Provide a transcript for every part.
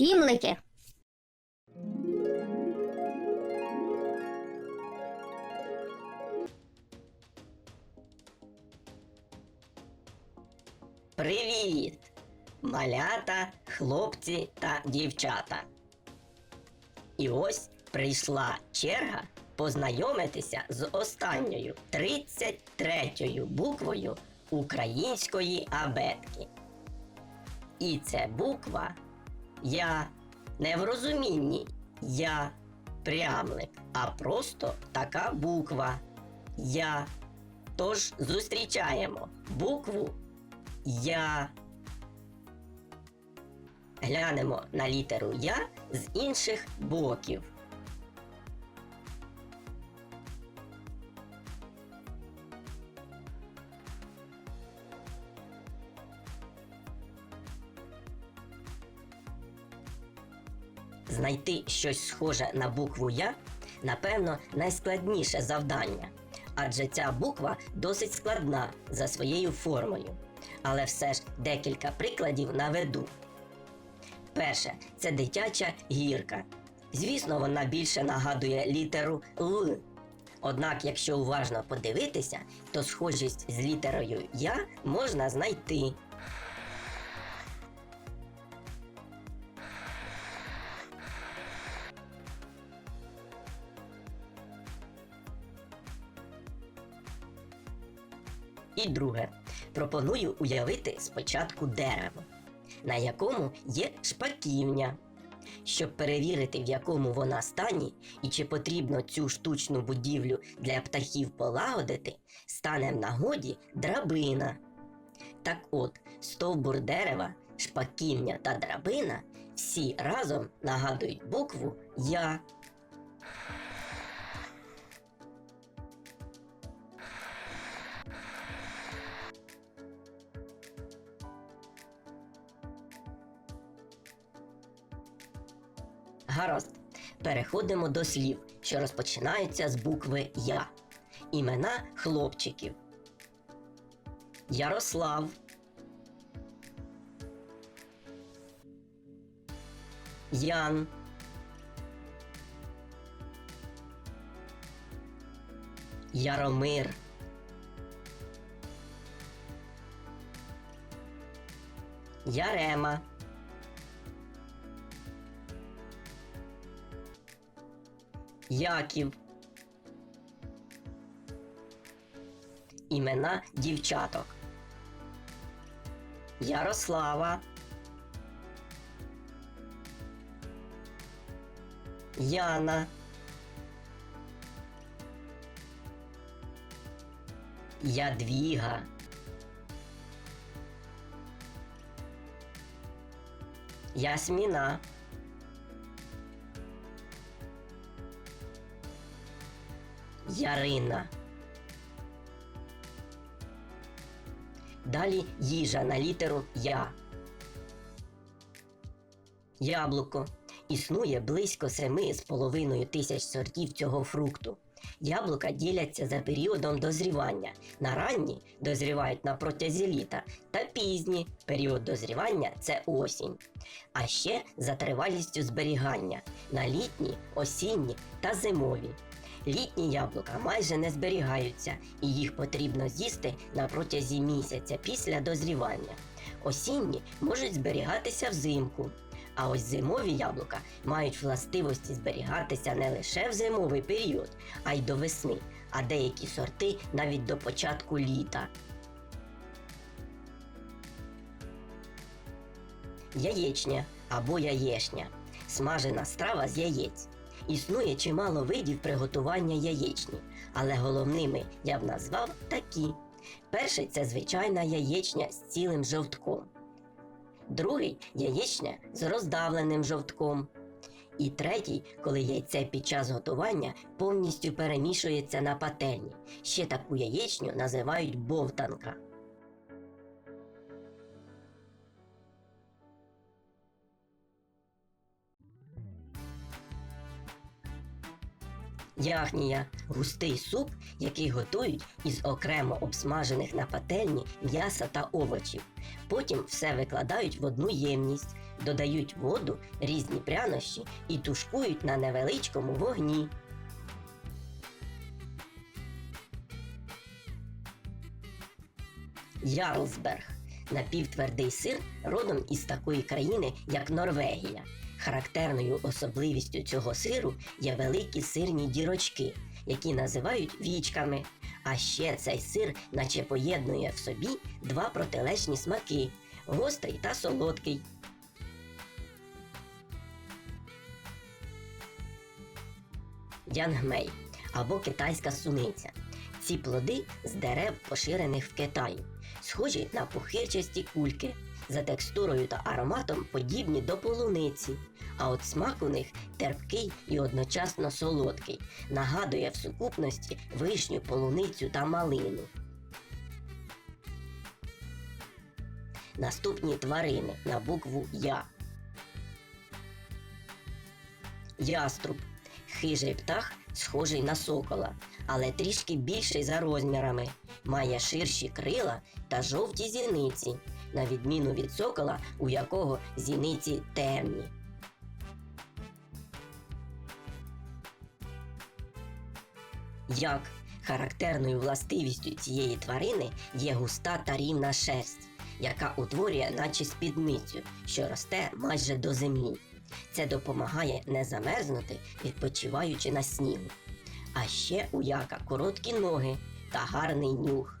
Сімлики. Привіт! Малята, хлопці та дівчата. І ось прийшла черга познайомитися з останньою 33-ю буквою української абетки. І це буква Я не в розумінні Я прямлик, а просто така буква Я. Тож зустрічаємо букву Я. Глянемо на літеру Я з інших боків. Знайти щось схоже на букву Я, напевно, найскладніше завдання, адже ця буква досить складна за своєю формою. Але все ж декілька прикладів наведу. Перше це дитяча гірка. Звісно, вона більше нагадує літеру Л. Однак, якщо уважно подивитися, то схожість з літерою Я можна знайти. І друге, пропоную уявити спочатку дерево, на якому є шпаківня. Щоб перевірити, в якому вона стані і чи потрібно цю штучну будівлю для птахів полагодити, стане в нагоді драбина. Так от, стовбур дерева, шпаківня та драбина всі разом нагадують букву Я. Гаразд. Переходимо до слів, що розпочинаються з букви Я. Імена хлопчиків. Ярослав. Ян. Яромир. Ярема. Яків. Імена дівчаток. Ярослава. Яна. Ядвіга. Ясміна. Ярина. Далі їжа на літеру Я. Яблуко. Існує близько семи з половиною тисяч сортів цього фрукту. Яблука діляться за періодом дозрівання. На ранні дозрівають на протязі літа, та пізні період дозрівання це осінь. А ще за тривалістю зберігання на літні, осінні та зимові. Літні яблука майже не зберігаються, і їх потрібно з'їсти на протязі місяця після дозрівання. Осінні можуть зберігатися взимку. А ось зимові яблука мають властивості зберігатися не лише в зимовий період, а й до весни, а деякі сорти навіть до початку літа. Яєчня або яєшня смажена страва з яєць. Існує чимало видів приготування яєчні, але головними я б назвав такі. Перший це звичайна яєчня з цілим жовтком. Другий яєчня з роздавленим жовтком. І третій, коли яйце під час готування повністю перемішується на пательні. Ще таку яєчню називають бовтанка. Яхнія густий суп, який готують із окремо обсмажених на пательні м'яса та овочів. Потім все викладають в одну ємність, додають воду, різні прянощі і тушкують на невеличкому вогні. Ярлсберг напівтвердий сир родом із такої країни, як Норвегія. Характерною особливістю цього сиру є великі сирні дірочки, які називають вічками. А ще цей сир наче поєднує в собі два протилежні смаки гострий та солодкий. Янгмей або китайська суниця. Ці плоди з дерев, поширених в Китаї, схожі на пухирчасті кульки, за текстурою та ароматом подібні до полуниці. А от смак у них терпкий і одночасно солодкий, нагадує в сукупності вишню, полуницю та малину. Наступні тварини на букву Я. Яструб хижий птах, схожий на сокола, але трішки більший за розмірами, має ширші крила та жовті зіниці, на відміну від сокола, у якого зіниці темні. Як характерною властивістю цієї тварини є густа та рівна шерсть, яка утворює наче спідницю, що росте майже до землі. Це допомагає не замерзнути, відпочиваючи на снігу. А ще у яка короткі ноги та гарний нюх.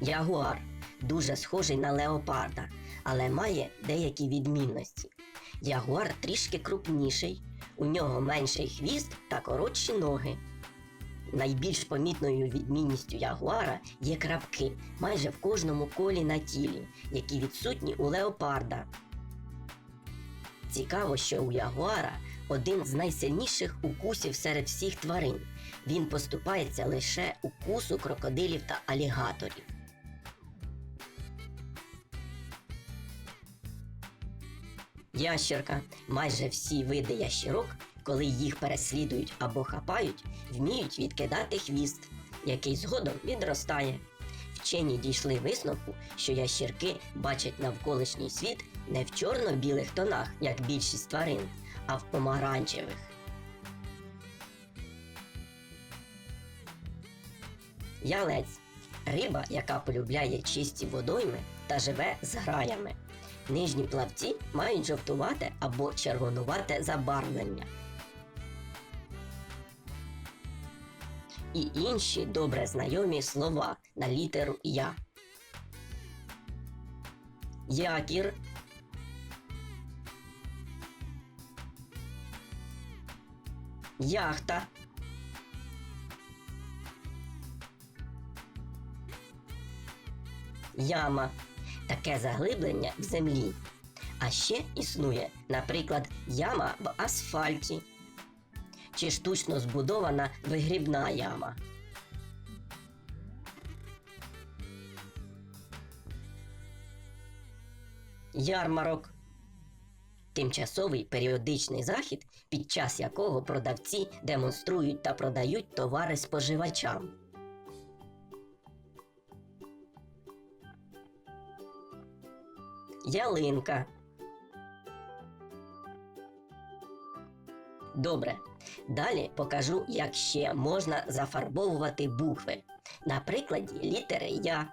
Ягуар дуже схожий на леопарда, але має деякі відмінності. Ягуар трішки крупніший, у нього менший хвіст та коротші ноги. Найбільш помітною відмінністю ягуара є крапки майже в кожному колі на тілі, які відсутні у леопарда. Цікаво, що у ягуара один з найсильніших укусів серед всіх тварин. Він поступається лише укусу крокодилів та алігаторів. Ящерка. Майже всі види ящерок, коли їх переслідують або хапають, вміють відкидати хвіст, який згодом відростає. Вчені дійшли висновку, що ящерки бачать навколишній світ не в чорно-білих тонах, як більшість тварин, а в помаранчевих. Ялець риба, яка полюбляє чисті водойми та живе з граями. Нижні плавці мають жовтувате або червонувате забарвлення. І інші добре знайомі слова на літеру Я. Якір. Яхта. Яма таке заглиблення в землі. А ще існує, наприклад, яма в асфальті чи штучно збудована вигрібна яма. Ярмарок тимчасовий періодичний захід, під час якого продавці демонструють та продають товари споживачам. Ялинка. Добре. Далі покажу, як ще можна зафарбовувати букви. На прикладі літери Я.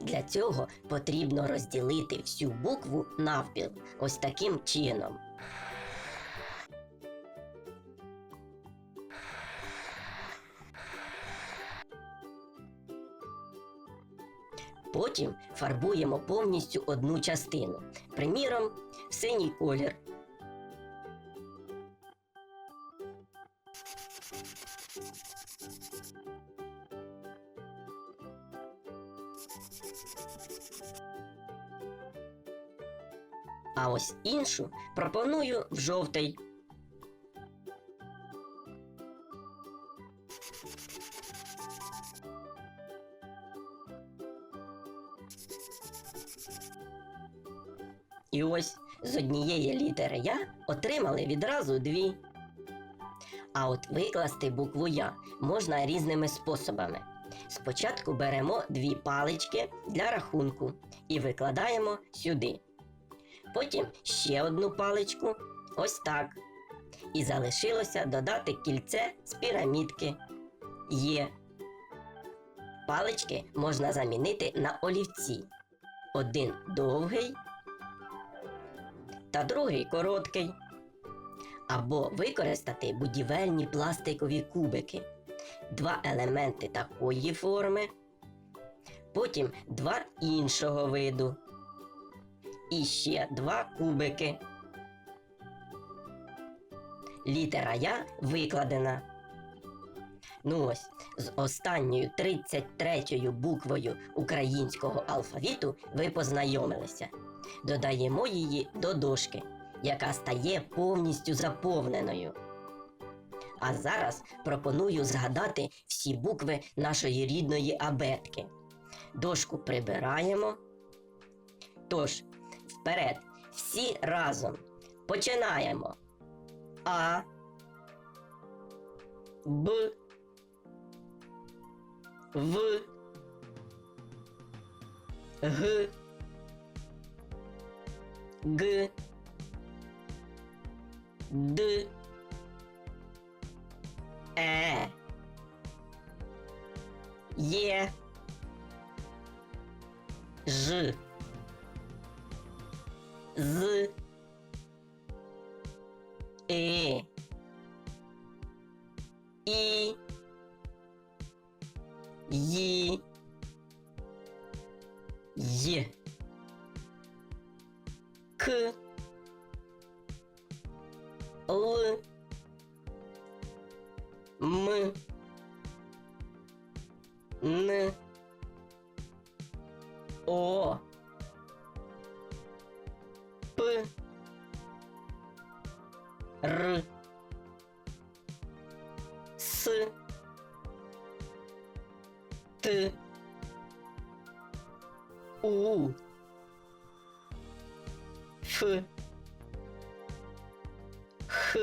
Для цього потрібно розділити всю букву навпіл ось таким чином. Потім фарбуємо повністю одну частину. Приміром, синій колір. А ось іншу пропоную в жовтий. І ось з однієї літери Я отримали відразу дві. А от викласти букву Я можна різними способами. Спочатку беремо дві палички для рахунку і викладаємо сюди. Потім ще одну паличку, ось так. І залишилося додати кільце з пірамідки. Є. Палички можна замінити на олівці. Один довгий та другий короткий. Або використати будівельні пластикові кубики. Два елементи такої форми, потім два іншого виду. І ще два кубики. Літера Я викладена. Ну ось, з останньою 33-ю буквою українського алфавіту ви познайомилися. Додаємо її до дошки, яка стає повністю заповненою. А зараз пропоную згадати всі букви нашої рідної абетки. Дошку прибираємо. Тож, вперед, всі разом починаємо. А. Б. В. Г. Г. Д. Е. Є. Ж. З. Е. І. Ї. К. Л. М. Н. О. П. Р. С. Т. У. Ф. Х.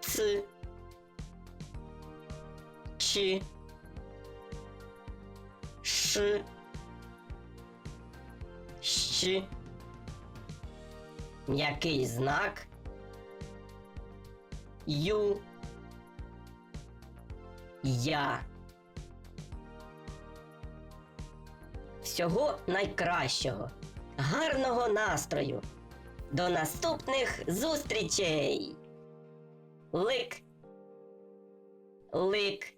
Ц. Ч. Ш. Щ. М'який знак. Ю. Я. Всього найкращого. Гарного настрою. До наступних зустрічей. Лик. Лик.